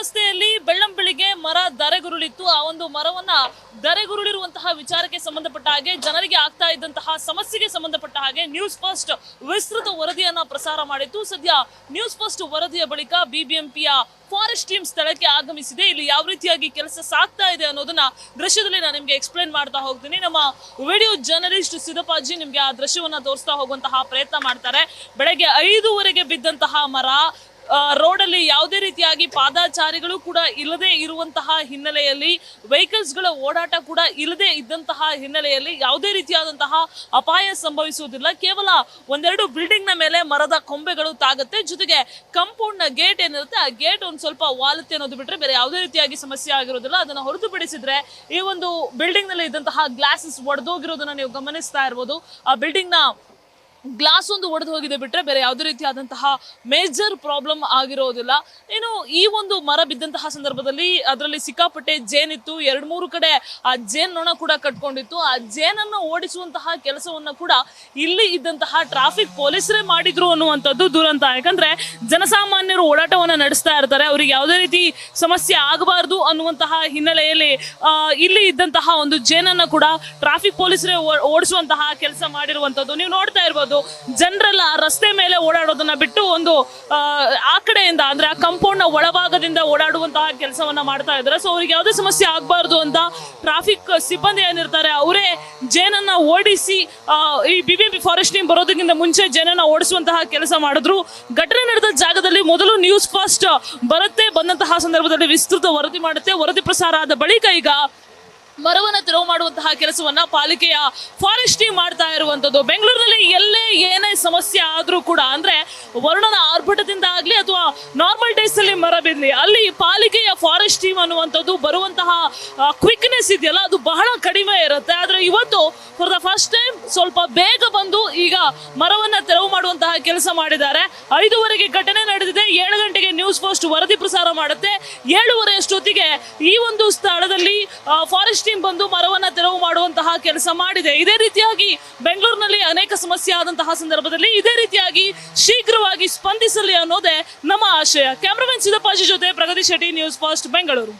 ರಸ್ತೆಯಲ್ಲಿ ಬೆಳ್ಳಂ ಬೆಳಿಗ್ಗೆ ಮರ ಧರೆಗುರುಳಿತ್ತು. ಆ ಒಂದು ಮರವನ್ನ ಧರೆಗುರುಳಿರುವಂತಹ ವಿಚಾರಕ್ಕೆ ಸಂಬಂಧಪಟ್ಟ ಹಾಗೆ ಜನರಿಗೆ ಆಗ್ತಾ ಇದ್ದಂತಹ ಸಮಸ್ಯೆಗೆ ಸಂಬಂಧಪಟ್ಟ ಹಾಗೆ ನ್ಯೂಸ್ ಫಸ್ಟ್ ವಿಸ್ತೃತ ವರದಿಯನ್ನ ಪ್ರಸಾರ ಮಾಡಿತ್ತು. ಸದ್ಯ ನ್ಯೂಸ್ ಫಸ್ಟ್ ವರದಿಯ ಬಳಿಕ ಬಿಬಿಎಂಪಿಯ ಫಾರೆಸ್ಟ್ ಟೀಮ್ ಸ್ಥಳಕ್ಕೆ ಆಗಮಿಸಿದೆ. ಇಲ್ಲಿ ಯಾವ ರೀತಿಯಾಗಿ ಕೆಲಸ ಸಾಗ್ತಾ ಇದೆ ಅನ್ನೋದನ್ನ ದೃಶ್ಯದಲ್ಲಿ ನಾನು ನಿಮ್ಗೆ ಎಕ್ಸ್ಪ್ಲೈನ್ ಮಾಡ್ತಾ ಹೋಗ್ತೀನಿ. ನಮ್ಮ ವಿಡಿಯೋ ಜರ್ನಲಿಸ್ಟ್ ಸಿದ್ದಪ್ಪಾಜಿ ನಿಮ್ಗೆ ಆ ದೃಶ್ಯವನ್ನ ತೋರಿಸ್ತಾ ಹೋಗುವಂತಹ ಪ್ರಯತ್ನ ಮಾಡ್ತಾರೆ. ಬೆಳಗ್ಗೆ ಐದೂವರೆಗೆ ಬಿದ್ದಂತಹ ಮರ ರೋಡಲ್ಲಿ ಯಾವುದೇ ರೀತಿಯಾಗಿ ಪಾದಾಚಾರಿಗಳು ಕೂಡ ಇಲ್ಲದೆ ಇರುವಂತಹ ಹಿನ್ನೆಲೆಯಲ್ಲಿ ವೆಹಿಕಲ್ಸ್ಗಳ ಓಡಾಟ ಕೂಡ ಇಲ್ಲದೆ ಇದ್ದಂತಹ ಹಿನ್ನೆಲೆಯಲ್ಲಿ ಯಾವುದೇ ರೀತಿಯಾದಂತಹ ಅಪಾಯ ಸಂಭವಿಸುವುದಿಲ್ಲ. ಕೇವಲ ಒಂದೆರಡು ಬಿಲ್ಡಿಂಗ್ನ ಮೇಲೆ ಮರದ ಕೊಂಬೆಗಳು ತಾಗುತ್ತೆ. ಜೊತೆಗೆ ಕಂಪೌಂಡ್ನ ಗೇಟ್ ಏನಿರುತ್ತೆ, ಆ ಗೇಟ್ ಒಂದು ಸ್ವಲ್ಪ ವಾಲುತ್ತೆ ಅನ್ನೋದು ಬಿಟ್ರೆ ಬೇರೆ ಯಾವುದೇ ರೀತಿಯಾಗಿ ಸಮಸ್ಯೆ ಆಗಿರೋದಿಲ್ಲ. ಅದನ್ನ ಹೊರತುಪಡಿಸಿದ್ರೆ ಈ ಒಂದು ಬಿಲ್ಡಿಂಗ್ನಲ್ಲಿ ಇದ್ದಂತಹ ಗ್ಲಾಸಸ್ ಒಡೆದೋಗಿರೋದನ್ನ ನೀವು ಗಮನಿಸ್ತಾ ಇರ್ಬೋದು. ಆ ಬಿಲ್ಡಿಂಗ್ನ ಗ್ಲಾಸ್ ಒಂದು ಒಡೆದು ಹೋಗಿದೆ ಬಿಟ್ರೆ ಬೇರೆ ಯಾವುದೇ ರೀತಿಯಾದಂತಹ ಮೇಜರ್ ಪ್ರಾಬ್ಲಮ್ ಆಗಿರೋದಿಲ್ಲ. ಏನು ಈ ಒಂದು ಮರ ಬಿದ್ದಂತಹ ಸಂದರ್ಭದಲ್ಲಿ ಅದರಲ್ಲಿ ಸಿಕ್ಕಾಪಟ್ಟೆ ಜೇನಿತ್ತು ಎರಡು ಮೂರು ಕಡೆ ಆ ಜೇನ್ ನೊಣ ಕೂಡ ಕಟ್ಕೊಂಡಿತ್ತು. ಆ ಜೇನನ್ನು ಓಡಿಸುವಂತಹ ಕೆಲಸವನ್ನು ಕೂಡ ಇಲ್ಲಿ ಇದ್ದಂತಹ ಟ್ರಾಫಿಕ್ ಪೊಲೀಸರೇ ಮಾಡಿದ್ರು ಅನ್ನುವಂಥದ್ದು ದುರಂತ. ಯಾಕಂದ್ರೆ ಜನಸಾಮಾನ್ಯರು ಓಡಾಟವನ್ನು ನಡೆಸ್ತಾ ಇರ್ತಾರೆ. ಅವರಿಗೆ ಯಾವುದೇ ರೀತಿ ಸಮಸ್ಯೆ ಆಗಬಾರ್ದು ಅನ್ನುವಂತಹ ಹಿನ್ನೆಲೆಯಲ್ಲಿ ಇಲ್ಲಿ ಇದ್ದಂತಹ ಒಂದು ಜೇನನ್ನು ಕೂಡ ಟ್ರಾಫಿಕ್ ಪೊಲೀಸರೇ ಓಡಿಸುವಂತಹ ಕೆಲಸ ಮಾಡಿರುವಂಥದ್ದು. ನೀವು ನೋಡ್ತಾ ಇರ್ಬೋದು. ಜನರೆಲ್ಲ ರಸ್ತೆ ಮೇಲೆ ಓಡಾಡೋದನ್ನ ಬಿಟ್ಟು ಒಂದು ಆ, ಕಡೆಯಿಂದ ಅಂದ್ರೆ ಆ ಕಂಪೌಂಡ್ನ ಒಳಭಾಗದಿಂದ ಓಡಾಡುವಂತಹ ಕೆಲಸವನ್ನ ಮಾಡ್ತಾ ಇದ್ದಾರೆ. ಸೊ ಅವ್ರಿಗೆ ಯಾವುದೇ ಸಮಸ್ಯೆ ಆಗಬಾರ್ದು ಅಂತ ಟ್ರಾಫಿಕ್ ಸಿಬ್ಬಂದಿ ಏನಿರ್ತಾರೆ ಅವರೇ ಜೇನನ್ನ ಓಡಿಸಿ ಈ ಬಿ ಬಿ ಬಿ ಫಾರೆಸ್ಟ್ ಬರೋದಕ್ಕಿಂತ ಮುಂಚೆ ಜೇನನ್ನ ಓಡಿಸುವಂತಹ ಕೆಲಸ ಮಾಡಿದ್ರು. ಘಟನೆ ನಡೆದ ಜಾಗದಲ್ಲಿ ಮೊದಲು ನ್ಯೂಸ್ ಫಸ್ಟ್ ಬರುತ್ತೆ ಬಂದಂತಹ ಸಂದರ್ಭದಲ್ಲಿ ವಿಸ್ತೃತ ವರದಿ ಮಾಡುತ್ತೆ. ವರದಿ ಪ್ರಸಾರ ಆದ ಬಳಿಕ ಈಗ ಮರವನ್ನ ತೆರವು ಮಾಡುವಂತಹ ಕೆಲಸವನ್ನ ಪಾಲಿಕೆಯ ಫಾರೆಸ್ಟ್ ಟೀಮ್ ಮಾಡ್ತಾ ಇರುವಂತದ್ದು ಬೆಂಗಳೂರಿನಲ್ಲಿ ಎಲ್ಲೇ ಏನೇ ಸಮಸ್ಯೆ ಆದ್ರೂ ಕೂಡ ಅಂದ್ರೆ ವರುಣನ ಆರ್ಭಟದಿಂದ ಆಗ್ಲಿ ಅಥವಾ ನಾರ್ಮಲ್ ಡೇಸ್ ಅಲ್ಲಿ ಮರ ಬಿದ್ಲಿ, ಅಲ್ಲಿ ಪಾಲಿಕೆಯ ಫಾರೆಸ್ಟ್ ಟೀಮ್ ಅನ್ನುವಂಥದ್ದು ಬರುವಂತಹ ಕ್ವಿಕ್ನೆಸ್ ಇದೆಯಲ್ಲ, ಅದು ಬಹಳ ಕಡಿಮೆ ಇರುತ್ತೆ. ಆದ್ರೆ ಇವತ್ತು ಫಾರ್ ದ ಫಸ್ಟ್ ಟೈಮ್ ಸ್ವಲ್ಪ ಬೇಗ ಬಂದು ಈಗ ಮರವನ್ನ ತೆರವು ಮಾಡುವಂತಹ ಕೆಲಸ ಮಾಡಿದ್ದಾರೆ. ಐದೂವರೆಗೆ ಘಟನೆ ನಡೆದಿದೆ, ಏಳು ಗಂಟೆಗೆ ನ್ಯೂಸ್ ಪೋಸ್ಟ್ ವರದಿ ಪ್ರಸಾರ ಮಾಡುತ್ತೆ. ಏಳುವರೆ ಅಷ್ಟೊತ್ತಿಗೆ ಈ ಒಂದು ಸ್ಥಳದಲ್ಲಿ ಫಾರೆಸ್ಟ್ ಟೀಮ್ ಬಂದು ಮರವನ್ನ ತೆರವು ಮಾಡುವಂತಹ ಕೆಲಸ ಮಾಡಿದೆ. ಇದೇ ರೀತಿಯಾಗಿ ಬೆಂಗಳೂರಿನಲ್ಲಿ ಅನೇಕ ಸಮಸ್ಯೆ ಆದಂತಹ ಸಂದರ್ಭದಲ್ಲಿ ಇದೇ ರೀತಿಯಾಗಿ ಶೀಘ್ರವಾಗಿ ಸ್ಪಂದಿಸಲಿ ಅನ್ನೋದೇ ನಮ್ಮ ಆಶಯ. ಕ್ಯಾಮ್ರಾಮನ್ ಸಿದ್ದಪ್ಪಾಜಿ ಜೊತೆ ಪ್ರಗತಿ ಶೆಟ್ಟಿ, ನ್ಯೂಸ್ ಫಸ್ಟ್, ಬೆಂಗಳೂರು.